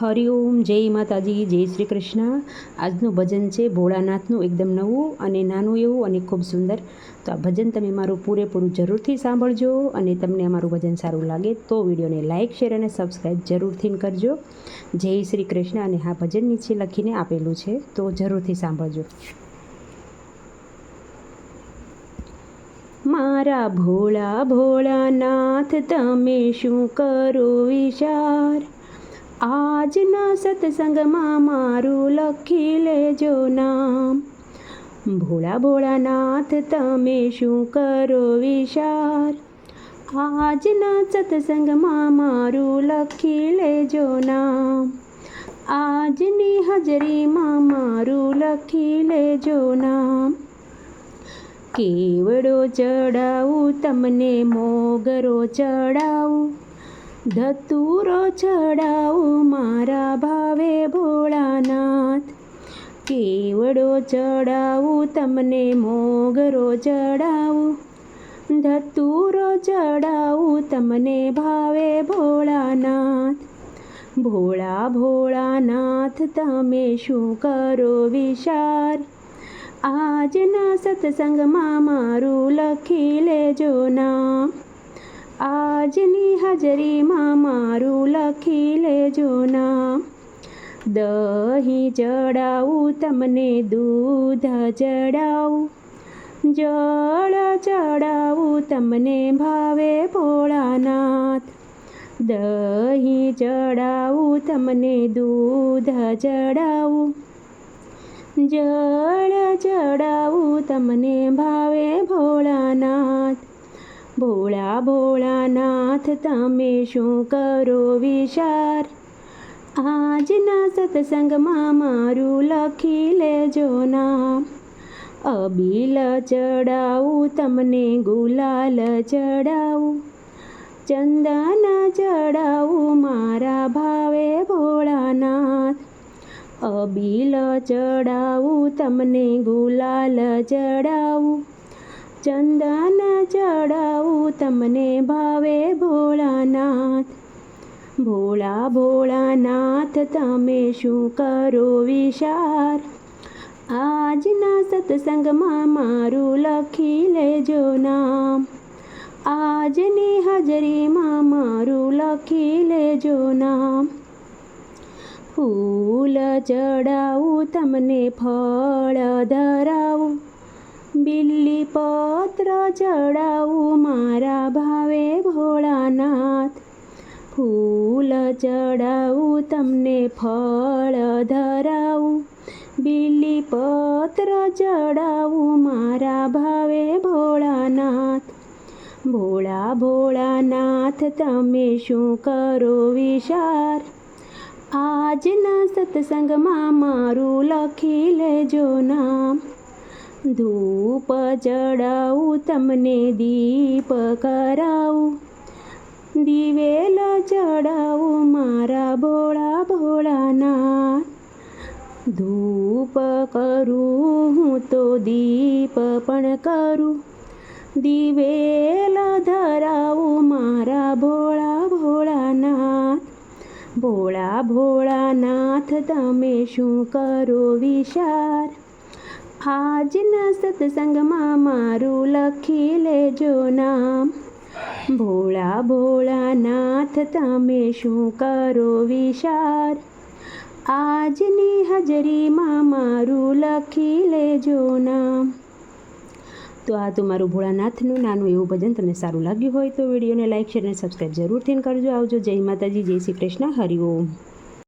હરિઓમ જય માતાજી, જય શ્રી કૃષ્ણ. આજનું ભજન છે ભોળાનાથનું, એકદમ નવું અને નાનું એવું અને ખૂબ સુંદર. તો આ ભજન તમે મારું પૂરેપૂરું જરૂરથી સાંભળજો અને તમને અમારું ભજન સારું લાગે તો વિડીયોને લાઇક, શેર અને સબસ્ક્રાઈબ જરૂરથી કરજો. જય શ્રી કૃષ્ણ અને હા ભજન નીચે લખીને આપેલું છે તો જરૂરથી સાંભળજો. મારા ભોળા ભોળાનાથ, તમે શું કરો વિચાર? આજના સત્સંગમાં મારું લખી લેજો નામ. ભોળા ભોળાનાથ તમે શું કરો વિચાર? આજના સત્સંગમાં મારું લખી લેજો નામ. આજની હાજરીમાં મારું લખી લેજો નામ. કેવડો ચડાવું તમને મોગરો ચડાવું ધતુરો ચડાવ મારા ભાવે ભોળાનાથ. કેવડો ચડાવું તમને મોગરો ચડાવું. ધતુરો ચડાવું તમને ભાવે ભોળાનાથ. ભોળા ભોળાનાથ, તમે શું કરો વિચાર? આજના સત્સંગમાં મારું લખી લેજો નામ. આજની હાજરીમાં મારું લખી લેજો નામ. દહીં ચડાવું, તમને દૂધ ચડાવું. જળ ચડાવું, તમને ભાવે ભોળાનાથ. દહીં ચડાવું, તમને દૂધ ચડાવું. જળ ચડાવું, તમને ભાવે ભોળાનાથ. ભોળા ભોળાનાથ તમે શું કરો વિચાર? આજના સત્સંગમાં મારું લખી લેજો નામ. અબીલ ચડાવું, તમને ગુલાલ ચડાવું. ચંદન ચડાવું, મારા ભાવે ભોળાનાથ. અબીલ ચડાવું, તમને ગુલાલ ચડાવું. ચંદન તમને ભાવે ભોળાનાથ. ભોળા ભોળાનાથ, તમે શું કરો વિચાર? આજના સત્સંગમાં મારું લખી લેજો નામ. આજની હાજરીમાં મારું લખી લેજો નામ. ફૂલ ચડાવું, તમને ફળ ધરાવું. બિલ્લી પત્ર ચડાવું મારા ભાવે ભોળાનાથ. ફૂલ ચડાવું તમને ફળ ધરાવું. બિલ્લી પત્ર ચડાવું મારા ભાવે ભોળાનાથ. ભોળા ભોળાનાથ, તમે શું કરો વિચાર? આજના સત્સંગમાં મારું લખી લેજો નામ. ધૂપ ચડાવું તમને દીપ કરાવું દિવેલ ચડાવું મારા ભોળા ભોળાનાથ ધૂપ કરું, હું તો દીપ પણ કરું. દિવેલ ધરાવું મારા ભોળા ભોળાનાથ ભોળા ભોળાનાથ, તમે શું કરો વિચાર? આજના સત્સંગમાં મારું લખી લેજો નામ. ભોળા ભોળાનાથ તમે શું કરો વિચાર? આજની હાજરીમાં મારું લખી લેજો નામ. તો આ તો મારું ભોળાનાથનું નાનું એવું ભજન તમને સારું લાગ્યું હોય તો વિડીયોને લાઇક શેર અને સબસ્ક્રાઈબ જરૂરથી કરજો. આવજો જય માતાજી, જય શ્રી કૃષ્ણ. હરિઓમ